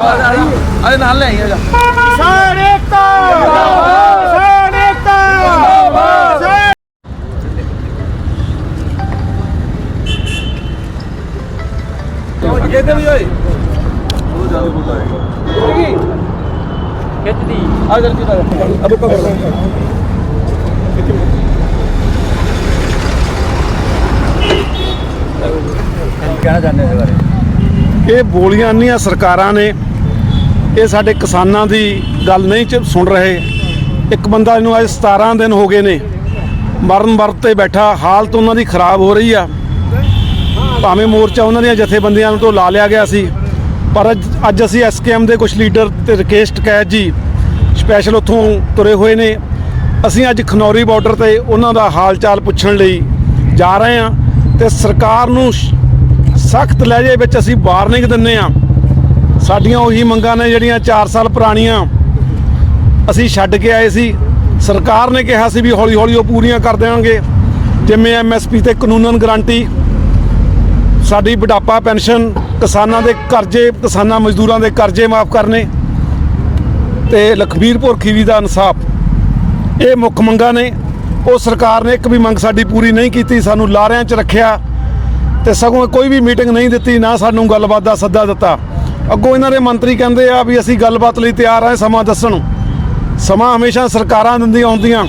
ਅਰੇ ਨਾਲ ਲੈ ਆਈ ਜਾ ਕਿਸਾਨ ਏਕਤਾ ਕਿਸਾਨ ਏਕਤਾ ਕਿਸਾਨ ਕਿੱਥੇ ਵੀ ਓਏ ਉਹ ਜਾ ਕੇ ਬੁਲਾਏਗਾ ਖਿੱਚਦੀ ਆ ਜਲਦੀ ਆ ਅਬੇ ਪਕੜ ਕਹਿਣਾ ਚਾਹੁੰਦੇ ਇਸ ਬਾਰੇ ਇਹ ਬੋਲੀਆਂ ਨਹੀਂ ਸਰਕਾਰਾਂ ਨੇ ਇਹ ਸਾਡੇ ਕਿਸਾਨਾਂ ਦੀ ਗੱਲ ਨਹੀਂ ਚ ਸੁਣ ਰਹੇ। ਇੱਕ ਬੰਦਾ ਇਹਨੂੰ ਅੱਜ 17 ਦਿਨ ਹੋ ਗਏ ਨੇ, ਮਰਨ ਵਰਤ ਤੇ ਬੈਠਾ, ਹਾਲਤ ਉਹਨਾਂ ਦੀ ਖਰਾਬ ਹੋ ਰਹੀ ਆ। ਭਾਵੇਂ ਮੋਰਚਾ ਉਹਨਾਂ ਦੀਆਂ ਜਥੇਬੰਦੀਆਂ ਨੂੰ ਤੋਂ ਲਾ ਲਿਆ ਗਿਆ ਸੀ, ਪਰ ਅੱਜ- ਅੱਜ ਅਸੀਂ ਐਸਕੇਐਮ ਦੇ ਕੁਝ ਲੀਡਰ ਤੇ ਰਕੇਸ਼ ਟਕੈਤ ਜੀ ਸਪੈਸ਼ਲ ਉੱਥੋਂ ਤੁਰੇ ਹੋਏ ਨੇ। ਅਸੀਂ ਅੱਜ ਖਨੌਰੀ ਬਾਰਡਰ ਤੇ ਉਹਨਾਂ ਦਾ ਹਾਲ ਚਾਲ ਪੁੱਛਣ ਲਈ ਜਾ ਰਹੇ ਹਾਂ ਤੇ ਸਰਕਾਰ ਨੂੰ ਸਖਤ ਲਹਿਜੇ ਵਿੱਚ ਅਸੀਂ ਵਾਰਨਿੰਗ ਦਿੰਨੇ ਆ ਸਾਡੀਆਂ ਉਹੀ ਮੰਗਾਂ ਨੇ ਜਿਹੜੀਆਂ 4 ਸਾਲ ਪੁਰਾਣੀਆਂ। ਅਸੀਂ ਛੱਡ ਕੇ ਆਏ ਸੀ। ਸਰਕਾਰ ਨੇ ਕਿਹਾ ਸੀ ਵੀ ਹੌਲੀ ਹੌਲੀ ਉਹ ਪੂਰੀਆਂ ਕਰ ਦੇਵਾਂਗੇ। ਜਿਵੇਂ ਐਮਐਸਪੀ ਤੇ ਕਾਨੂੰਨਨ ਗਰੰਟੀ, ਸਾਡੀ ਬੁਢਾਪਾ ਪੈਨਸ਼ਨ, ਕਿਸਾਨਾਂ ਦੇ ਕਰਜ਼ੇ, ਕਿਸਾਨਾਂ ਮਜ਼ਦੂਰਾਂ ਦੇ ਕਰਜ਼ੇ ਮਾਫ ਕਰਨੇ ਤੇ ਲਖਬੀਰਪੁਰ ਖੀਰੀ ਦਾ ਇਨਸਾਫ। ਇਹ ਮੁੱਖ ਮੰਗਾਂ ਨੇ। ਉਹ ਸਰਕਾਰ ਨੇ ਇੱਕ ਵੀ ਮੰਗ ਸਾਡੀ ਪੂਰੀ ਨਹੀਂ ਕੀਤੀ, ਸਾਨੂੰ ਲਾਰਿਆਂ 'ਚ ਰੱਖਿਆ ਤੇ ਸਗੋਂ ਕੋਈ ਵੀ ਮੀਟਿੰਗ ਨਹੀਂ ਦਿੱਤੀ, ਨਾ ਸਾਨੂੰ ਗੱਲਬਾਤ ਦਾ ਸੱਦਾ ਦਿੱਤਾ। ਅੱਗੋਂ ਇਹਨਾਂ ਦੇ ਮੰਤਰੀ ਕਹਿੰਦੇ ਆ ਵੀ ਅਸੀਂ ਗੱਲਬਾਤ ਲਈ ਤਿਆਰ ਆ ਸਮਾਂ ਦੱਸਣ। ਸਮਾਂ ਹਮੇਸ਼ਾ ਸਰਕਾਰਾਂ ਦਿੰਦੀਆਂ ਹੁੰਦੀਆਂ।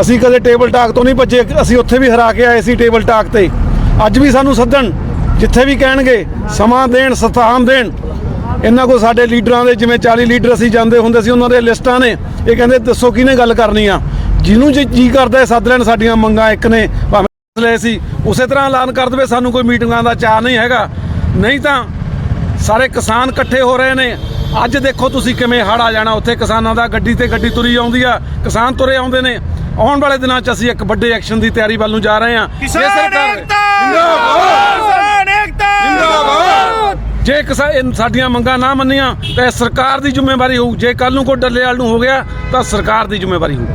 ਅਸੀਂ ਕਦੇ ਟੇਬਲ ਟਾਕ ਤੋਂ ਨਹੀਂ ਭੱਜੇ, ਅਸੀਂ ਉੱਥੇ ਵੀ ਹਰਾ ਕੇ ਆਏ ਸੀ ਟੇਬਲ ਟਾਕ ਤੇ। ਅੱਜ ਵੀ ਸਾਨੂੰ ਸੱਦਣ, ਜਿੱਥੇ ਵੀ ਕਹਿਣਗੇ, ਸਮਾਂ ਦੇਣ, ਸਥਾਨ ਦੇਣ। ਇਹਨਾਂ ਕੋਲ ਸਾਡੇ ਲੀਡਰਾਂ ਦੇ, ਜਿਵੇਂ 40 ਲੀਡਰ ਅਸੀਂ ਜਾਂਦੇ ਹੁੰਦੇ ਸੀ, ਉਹਨਾਂ ਦੇ ਲਿਸਟਾਂ ਨੇ। ਇਹ ਕਹਿੰਦੇ, ਦੱਸੋ ਕਿਹਨੇ ਗੱਲ ਕਰਨੀ ਆ? ਜਿਹਨੂੰ ਜੇ ਜੀ ਕਰਦਾ ਸੱਦ ਲੈਣ ਸਾਡੀਆਂ ਮੰਗਾਂ ਇੱਕ ਨੇ, ਭਾਵੇਂ ਲਏ ਸੀ। ਉਸੇ ਤਰ੍ਹਾਂ ਐਲਾਨ ਕਰ ਦੇਵੇ, ਸਾਨੂੰ ਕੋਈ ਮੀਟਿੰਗਾਂ ਦਾ ਚਾਹ ਨਹੀਂ ਹੈਗਾ। ਨਹੀਂ ਤਾਂ ਸਾਰੇ ਕਿਸਾਨ ਇਕੱਠੇ ਹੋ ਰਹੇ ਨੇ। ਅੱਜ ਦੇਖੋ ਤੁਸੀਂ ਕਿਵੇਂ ਹੜ ਆ ਜਾਣਾ। ਉੱਥੇ ਕਿਸਾਨਾਂ ਦਾ ਗੱਡੀ ਤੇ ਗੱਡੀ ਤੁਰੀ ਆਉਂਦੀ ਆ। ਕਿਸਾਨ ਤੁਰੇ ਆਉਂਦੇ ਨੇ। ਆਉਣ ਵਾਲੇ ਦਿਨਾਂ 'ਚ ਅਸੀਂ ਇੱਕ ਵੱਡੇ ਐਕਸ਼ਨ ਦੀ ਤਿਆਰੀ ਵੱਲ ਨੂੰ ਜਾ ਰਹੇ ਹਾਂ। ਜੇ ਕਿਸਾਨ ਸਰਕਾਰ- ਜ਼ਿੰਦਾਬਾਦ! ਕਿਸਾਨ ਜ਼ਿੰਦਾਬਾਦ! ਜੇ ਕਿਸਾ ਇਹ ਸਾਡੀਆਂ ਮੰਗਾਂ ਨਾ ਮੰਨੀਆਂ ਤਾਂ ਇਹ ਸਰਕਾਰ ਦੀ ਜ਼ਿੰਮੇਵਾਰੀ ਹੋਊ। ਜੇ ਕੱਲ ਨੂੰ ਕੋਈ ਡੱਲੇ ਵਾਲ ਨੂੰ ਹੋ ਗਿਆ ਤਾਂ ਸਰਕਾਰ ਦੀ ਜ਼ਿੰਮੇਵਾਰੀ ਹੋਊ।